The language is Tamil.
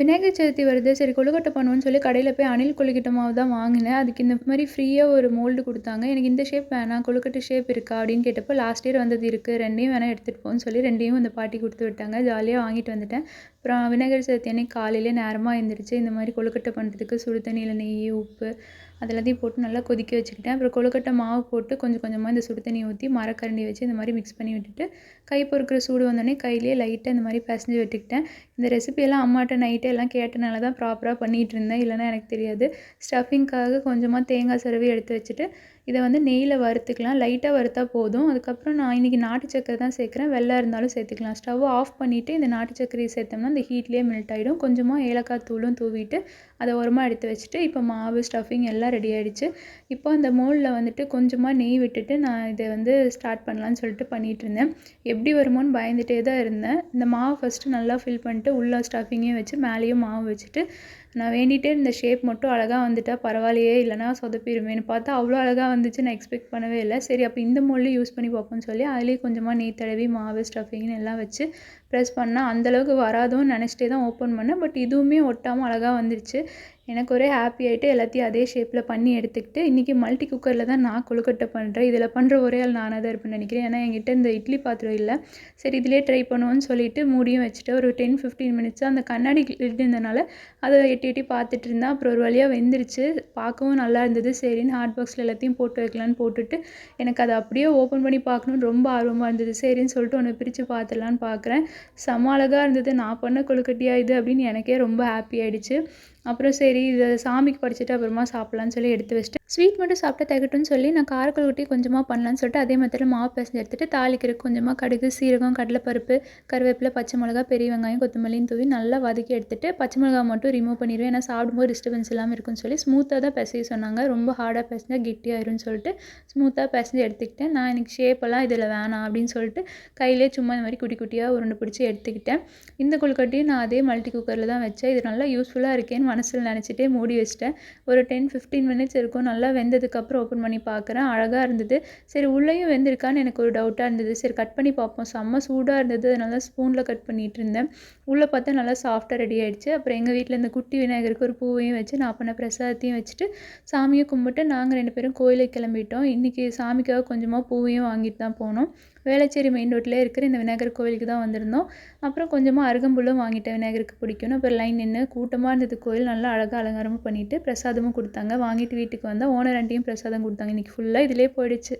விநாயகர் சதுர்த்தி வருது. சரி கொழுக்கட்டை பண்ணுவோன்னு சொல்லி கடையில் போய் அணில் கொழுக்கட்டை மாவு தான் வாங்கினேன். அதுக்கு இந்த மாதிரி ஃப்ரீயாக ஒரு மோல்டு கொடுத்தாங்க. எனக்கு இந்த ஷேப் வேணாம் கொழுக்கட்டை ஷேப் இருக்கா அப்படின்னு கேட்டப்போ லாஸ்ட் இயர் வந்தது இருக்குது ரெண்டையும் வேணால் எடுத்துகிட்டு போன்னு சொல்லி ரெண்டையும் அந்த பாட்டி கொடுத்து விட்டாங்க. ஜாலியாக வாங்கிட்டு வந்துட்டேன். அப்புறம் விநாயகர் சதுர்த்தி அன்னைக்கு காலையிலே நேரமாக எழுந்திரிச்சு இந்த மாதிரி கொழுக்கட்டை பண்ணுறதுக்கு சுடு தண்ணியில் நெய் உப்பு அது எல்லாத்தையும் போட்டு நல்லா கொதிக்க வச்சுக்கிட்டேன். அப்புறம் கொழுக்கட்டை மாவு போட்டு கொஞ்சம் கொஞ்சமாக இந்த சுடு தண்ணியை ஊற்றி மரக்கரண்டி வச்சு இந்த மாதிரி மிக்ஸ் பண்ணி விட்டுட்டு கை பொறுக்கிற சூடு வந்தோடனே கையிலேயே லைட்டாக இந்த மாதிரி பிசைஞ்சு விட்டுக்கிட்டேன். இந்த ரெசிபியெல்லாம் அம்மாட்ட நைட்டே எல்லாம் கேட்டனால தான் ப்ராப்பராக பண்ணிகிட்டு இருந்தேன். இல்லைன்னா எனக்கு தெரியாது. ஸ்டஃபிங்க்காக கொஞ்சமாக தேங்காய் சிறவி எடுத்து வச்சுட்டு இதை வந்து நெய்யில் வறுத்துக்கலாம். லைட்டாக வறுத்தா போதும். அதுக்கப்புறம் நான் இன்றைக்கி நாட்டு சக்கரை தான் சேர்க்குறேன். வெள்ளை இருந்தாலும் சேர்த்துக்கலாம். ஸ்டவ் ஆஃப் பண்ணிவிட்டு இந்த நாட்டு சக்கரையை சேர்த்தோம்னா இந்த ஹீட்லேயே மெல்ட் ஆகிடும் கொஞ்சமாக ஏலக்காய் தூளும் தூவிட்டு அதை உரமாக எடுத்து வச்சுட்டு இப்போ மாவு ஸ்டஃபிங் எல்லாம் ரெடி ஆகிடுச்சு இப்போ அந்த மோலில் வந்துட்டு கொஞ்சமாக நெய் விட்டுட்டு நான் இதை வந்து ஸ்டார்ட் பண்ணலான்னு சொல்லிட்டு பண்ணிகிட்டு இருந்தேன். எப்படி வருமோன்னு பயந்துகிட்டே தான் இருந்தேன். இந்த மாவு ஃபஸ்ட்டு நல்லா ஃபில் பண்ணிட்டு உள்ளே ஸ்டஃபிங்கையும் வச்சு மேலேயும் மாவு வச்சுட்டு நான் வேண்டிகிட்டே இந்த ஷேப் மட்டும் அழகாக வந்துட்டால் பரவாயில்லையே இல்லைனா சொதப்பிடுமேனு பார்த்தா அவ்வளோ அழகாக வந்துச்சு நான் எக்ஸ்பெக்ட் பண்ணவே இல்லை. சரி அப்போ இந்த மொழி யூஸ் பண்ணி பார்ப்போம்னு சொல்லி அதிலே கொஞ்சமாக நெய் தடவி மாவு ஸ்டஃபிங்னு எல்லாம் வச்சு ப்ரெஸ் பண்ணால் அந்தளவுக்கு வராதோன்னு நினச்சிட்டே தான் ஓப்பன் பண்ணேன். பட் இதுவுமே ஒட்டாமல் அழகாக வந்துருச்சு. எனக்கு ஒரே ஹாப்பி ஆகிட்டு எல்லாத்தையும் அதே ஷேப்பில் பண்ணி எடுத்துக்கிட்டு இன்றைக்கி மல்டி குக்கரில் தான் நான் கொழுக்கட்டை பண்ணுறேன் இதில் பண்ணுற ஒரே ஆள் நானாக தான் இருப்பேன்னு நினைக்கிறேன். ஏன்னா என்கிட்ட இந்த இட்லி பாத்திரம் இல்லை. சரி இதிலே ட்ரை பண்ணுவோன்னு சொல்லிட்டு மூடியும் வச்சுட்டு ஒரு டென் ஃபிஃப்டீன் மினிட்ஸ் அந்த கண்ணாடி இருந்ததுனால இருந்தனால அதை எட்டி எட்டி பார்த்துட்டு இருந்தேன். அப்புறம் ஒரு வழியாக வெந்துருச்சு. பார்க்கவும் நல்லா இருந்தது. சரின்னு ஹாட் பாக்ஸில் எல்லாத்தையும் போட்டு வைக்கலான்னு போட்டுட்டு எனக்கு அதை அப்படியே ஓப்பன் பண்ணி பார்க்கணுன்னு ரொம்ப ஆர்வமாக இருந்தது. சரின்னு சொல்லிட்டு ஒன்று பிரித்து பார்த்துடலான்னு பார்க்குறேன். செம்ம அழகாக இருந்தது. நான் பண்ண கொழுக்கட்டியா இது அப்படின்னு எனக்கே ரொம்ப ஹாப்பி ஆகிடுச்சு அப்புறம் சரி இதை சாமிக்கு படைச்சிட்டு அப்புறமா சாப்பிட்லான்னு சொல்லி எடுத்து வச்சுட்டு ஸ்வீட் மட்டும் சாப்பிட்டா தகட்டும்னு சொல்லி நான் காரக்கொழுக்கட்டி கொஞ்சமாக பண்ணலான்னு சொல்லிட்டு அதே மாதிரி மாவு பிசைஞ்சு எடுத்துகிட்டு தாளிக்கிறதுக்கு கொஞ்சமாக கடுகு சீரகம் கடலைப்பருப்பு கருவேப்பிலை பச்சை மிளகா பெரிய வெங்காயம் கொத்தமல்லியும் தூவி நல்லா வதக்கி எடுத்துகிட்டு பச்சை மிளகா மட்டும் ரிமூவ் பண்ணிடுவேன். ஏன்னா சாப்பிடும்போது டிஸ்டர்பன்ஸ் இல்லாமல் இருக்குன்னு சொல்லி ஸ்மூத்தாக தான் பிசைய சொன்னாங்க. ரொம்ப ஹார்டாக பிசைஞ்சா கெட்டியாயிரும்னு சொல்லிட்டு ஸ்மூத்தாக பிசைஞ்சு எடுத்துக்கிட்டேன். நான் எனக்கு ஷேப்பெல்லாம் இதில் வேணாம் அப்படின்னு சொல்லிட்டு கையிலே சும்மா இந்த மாதிரி குட்டி குட்டியாக உருண்டு பிடிச்சி எடுத்துக்கிட்டேன். இந்த கொழுக்கட்டையும் நான் அதே மல்டி குக்கரில் தான் வச்சேன். இது நல்லா யூஸ்ஃபுல்லாக இருக்கேன்னு மனசில் நினச்சிட்டே மூடி வச்சிட்டேன். ஒரு டென் ஃபிஃப்டீன் மினிட்ஸ் இருக்கும். நல்லா வெந்ததுக்கப்புறம் ஓப்பன் பண்ணி பார்க்குறேன். அழகாக இருந்தது. சரி உள்ளேயும் வெந்திருக்கான்னு எனக்கு ஒரு டவுட்டாக இருந்தது. சரி கட் பண்ணி பார்ப்போம். செம்ம சூடாக இருந்தது. அதனால ஸ்பூனில் கட் பண்ணிகிட்டு இருந்தேன். உள்ளே பார்த்தா நல்லா சாஃப்டாக ரெடி ஆகிடுச்சு அப்புறம் எங்கள் வீட்டில் இந்த குட்டி விநாயகருக்கு ஒரு பூவையும் வச்சு நான் பண்ண பிரசாதத்தையும் வச்சுட்டு சாமியை கும்பிட்டு நாங்கள் ரெண்டு பேரும் கோயிலுக்கு கிளம்பிட்டோம். இன்றைக்கி சாமிக்காக கொஞ்சமாக பூவையும் வாங்கிட்டு தான் போனோம். வேளச்சேரி மெயின் ரோட்டில் இருக்கிற இந்த விநாயகர் கோவிலுக்கு தான் வந்திருந்தோம். அப்புறம் கொஞ்சமாக அருகம்புல்லும் வாங்கிட்டேன். விநாயகருக்கு பிடிக்கும்னு. அப்புறம் லைன் நின்று கூட்டமாக இருந்தது கோயில். நல்லா அழகாக அலங்காரமும் பண்ணிவிட்டு பிரசாதமும் கொடுத்தாங்க. வாங்கிட்டு வீட்டுக்கு வந்தால் ஓனர் ஆண்டியும் பிரசாதம் கொடுத்தாங்க. இன்றைக்கி ஃபுல்லாக இதிலே போயிடுச்சு.